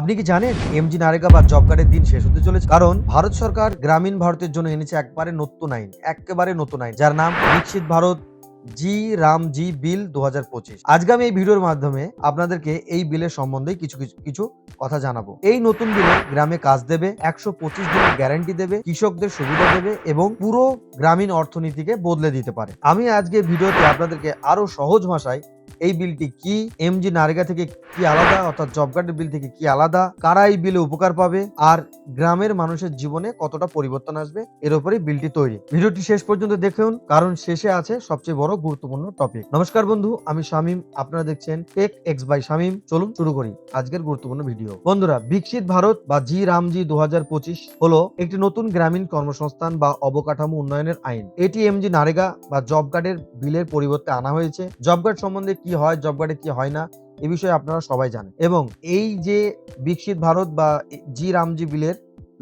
আপনি কি জানেন এমজি নারেগা বা জব কার্ডের দিন শেষ হতে চলেছে? কারণ ভারত সরকার গ্রামীণ ভারতের জন্য এনেছে একবারে নতুন আইন, একেবারে নতুন আইন, যার নাম বিকশিত ভারত জি রাম জি বিল দু আজকে আমি এই ভিডিওর মাধ্যমে আপনাদেরকে এই বিলের সম্বন্ধে কিছু কিছু কিছু কথা জানাব। এই নতুন বিলে গ্রামে কাজ দেবে, একশো পঁচিশ দিনের গ্যারান্টি দেবে, কৃষকদের সুবিধা দেবে এবং পুরো গ্রামীণ অর্থনীতিকে বদলে দিতে পারে। আমি আজকে ভিডিওতে আপনাদেরকে আরও সহজ ভাষায় এই বিলটি কি? এমজি নারেগা থেকে কি আলাদা? অর্থাৎ জব কার্ডের বিল থেকে কি আলাদা? কারা এই বিলে উপকার পাবে? আর গ্রামের মানুষের জীবনে কতটা পরিবর্তন আসবে? এর উপরেই বিলটি তৈরি। ভিডিওটি শেষ পর্যন্ত দেখুন, কারণ শেষে আছে সবচেয়ে বড় গুরুত্বপূর্ণ টপিক নমস্কার বন্ধু, আমি শামীম। আপনারা দেখছেন টেক এক্স বাই শামিম। চলুন শুরু করি আজকের গুরুত্বপূর্ণ ভিডিও। বন্ধুরা, বিকশিত ভারত বা জি রামজি দু হাজার পঁচিশ হলো একটি নতুন গ্রামীণ কর্মসংস্থান বা অবকাঠামো উন্নয়নের আইন। এটি এমজি নারেগা বা জব কার্ডের বিলের পরিবর্তে আনা হয়েছে। জব কার্ড সম্বন্ধে কি হয় জব কার্ডে কি হয় না, এ বিষয়ে আপনারা সবাই জানেন। এবং এই যে বিকশিত ভারত বা জি রামজি বিলের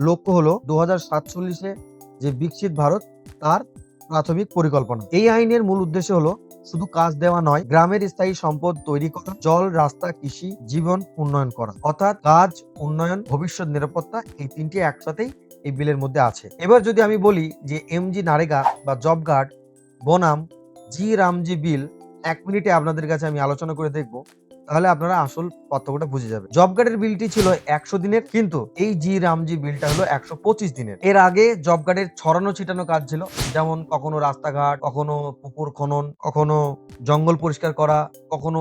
লক্ষ্য হলো দু হাজার সাতচল্লিশে যে বিকশিত ভারত, তার প্রাথমিক পরিকল্পনা। এই আইনের মূল উদ্দেশ্য হলো শুধু কাজ দেওয়া নয়, গ্রামের স্থায়ী সম্পদ তৈরি করা, জল, রাস্তা, কৃষি, জীবন উন্নয়ন করা। অর্থাৎ কাজ, উন্নয়ন, ভবিষ্যৎ নিরাপত্তা, এই তিনটি একসাথেই এই বিলের মধ্যে আছে। এবার যদি আমি বলি যে এমজি নারেগা বা জব গার্ড, বনাম, জি রামজি বিল এক মিনিটে আপনাদের কাছে আমি আলোচনা করে দেখব। তাহলে আপনারা আসল পার্থক্যটা বুঝে যাবে জব কার্ডের বিলটি ছিল একশো দিনের, কিন্তু এই জি রামজি বিলটা হলো একশো পঁচিশ দিনের। এর আগে জব কার্ডের ছড়ানো ছিটানো কাজ ছিল, যেমন কখনো রাস্তাঘাট, কখনো পুকুর খনন, কখনো জঙ্গল পরিষ্কার করা, কখনো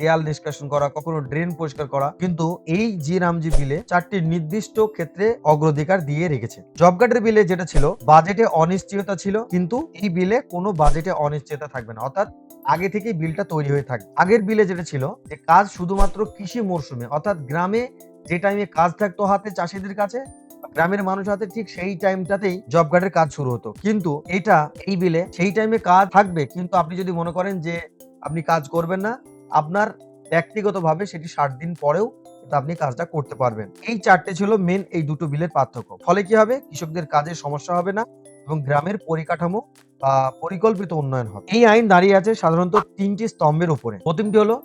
দেয়াল নিষ্কাশন করা, কখনো ড্রেন পরিষ্কার করা, কিন্তু এই জি রামজি বিলে চারটি নির্দিষ্ট ক্ষেত্রে অগ্রাধিকার দিয়ে রেখেছে। জব কার্ডের বিলে যেটা ছিল, বাজেটে অনিশ্চয়তা ছিল, কিন্তু এই বিলে কোনো বাজেটে অনিশ্চয়তা থাকবে না। অর্থাৎ আগে থেকেই বিলটা তৈরি হয়ে থাকে আগের বিলে যেটা ছিল, যে কাজ শুধুমাত্র কৃষি মরশুমে, অর্থাৎ গ্রামে যে টাইমে কাজ থাকতো হাতে চাষিদের কাছে গ্রামের মানুষ হাতে, ঠিক সেই টাইমটাতেই জব কার্ডের কাজ শুরু হতো। কিন্তু এটা, এই বিলে সেই টাইমে কাজ থাকবে, কিন্তু আপনি যদি মনে করেন যে আপনি কাজ করবেন না আপনার ব্যক্তিগতভাবে সেটি ষাট দিন পরেও আপনি কাজটা করতে পারবেন। এই চারটে ছিল মেন এই দুটো বিলের পার্থক্য। ফলে কি হবে? কৃষকদের কাজের সমস্যা হবে না এবং গ্রামের পরিকাঠামো বা পরিকল্পিত উন্নয়ন হবে। এই আইন দাঁড়িয়ে আছে সাধারণত তিনটি স্তম্ভের উপরে। প্রথমটি হলো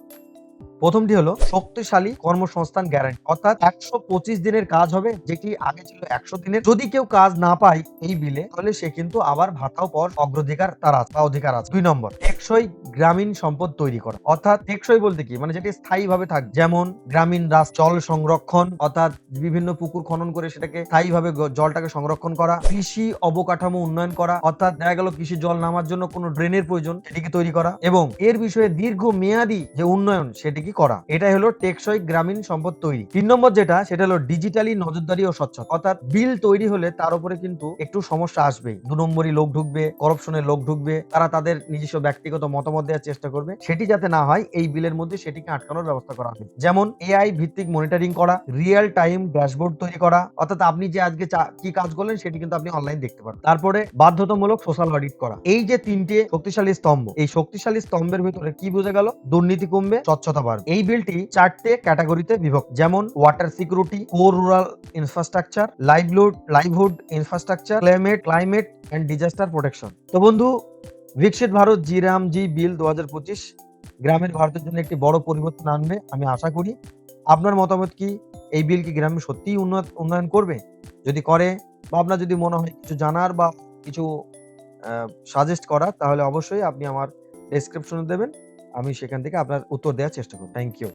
প্রথমটি হলো শক্তিশালী কর্মসংস্থান গ্যারান্টি অর্থাৎ একশো পঁচিশ দিনের কাজ হবে, যেটি আগে ছিল একশো দিনের। যদি কেউ কাজ না পায় এই বিলে, তাহলে সে কিন্তু আবার ভাতাও পাওয়ার অগ্রাধিকার তার আছে বা অধিকার আছে। দুই নম্বর টেকসই গ্রামীণ সম্পদ তৈরি করা। অর্থাৎ টেকসই বলতে কি? মানে যেটি স্থায়ী ভাবে থাক যেমন গ্রামীণ রাস জল সংরক্ষণ, অর্থাৎ বিভিন্ন পুকুর খনন করে সেটাকে স্থায়ী ভাবে জলটাকে সংরক্ষণ করা, কৃষি অবকাঠামো উন্নয়ন করা, অর্থাৎ দেখা গেল কৃষি জল নামার জন্য কোনো ড্রেনের প্রয়োজন সেটিকে তৈরি করা এবং এর বিষয়ে দীর্ঘ মেয়াদী যে উন্নয়ন সেটিকে করা। এটাই হলো টেকসই গ্রামীণ সম্পদ তৈরি। তিন নম্বর যেটা, সেটা হলো ডিজিটালি নজরদারি ও স্বচ্ছতা। অর্থাৎ বিল তৈরি হলে তার উপরে কিন্তু একটু সমস্যা আসবেই। দু নম্বরই লোক ঢুকবে করপশনের লোক ঢুকবে, তারা তাদের নিজস্ব ব্যক্তিগত মতামত দেওয়ার চেষ্টা করবে। সেটি যাতে না হয়, এই বিলের মধ্যে সেটিকে আটকানোর ব্যবস্থা করা হবে। যেমন এআই ভিত্তিক মনিটরিং করা রিয়েল টাইম ড্যাশবোর্ড তৈরি করা, অর্থাৎ আপনি যে আজকে কি কাজ করলেন সেটি কিন্তু আপনি অনলাইন দেখতে পারেন তারপরে বাধ্যতামূলক সোশ্যাল অডিট করা। এই যে তিনটে শক্তিশালী স্তম্ভ, এই শক্তিশালী স্তম্ভের ভিতরে কি বোঝা গেল? দুর্নীতি কমবে, স্বচ্ছতা বাড়বে। এই বিলটি চারটে ক্যাটাগরিতে বিভক্ত, যেমন water security core rural infrastructure livelihood livelihood infrastructure climate climate and disaster protection তো বন্ধু বিকশিত ভারত জি রাম জি বিল দু হাজার পঁচিশ গ্রামের ভারতের জন্য একটি বড় পরিবর্তন আনবে, আমি আশা করি। আপনার মতামত কি? এই বিল কি গ্রামে সত্যিই উন্নত, উন্নয়ন করবে? যদি করে বা আপনার যদি মনে হয় কিছু জানার বা কিছু সাজেস্ট করার, তাহলে অবশ্যই আপনি আমার ডেসক্রিপশনে দেবেন। আমি সেখান থেকে আপনার উত্তর দেওয়ার চেষ্টা করব। Thank you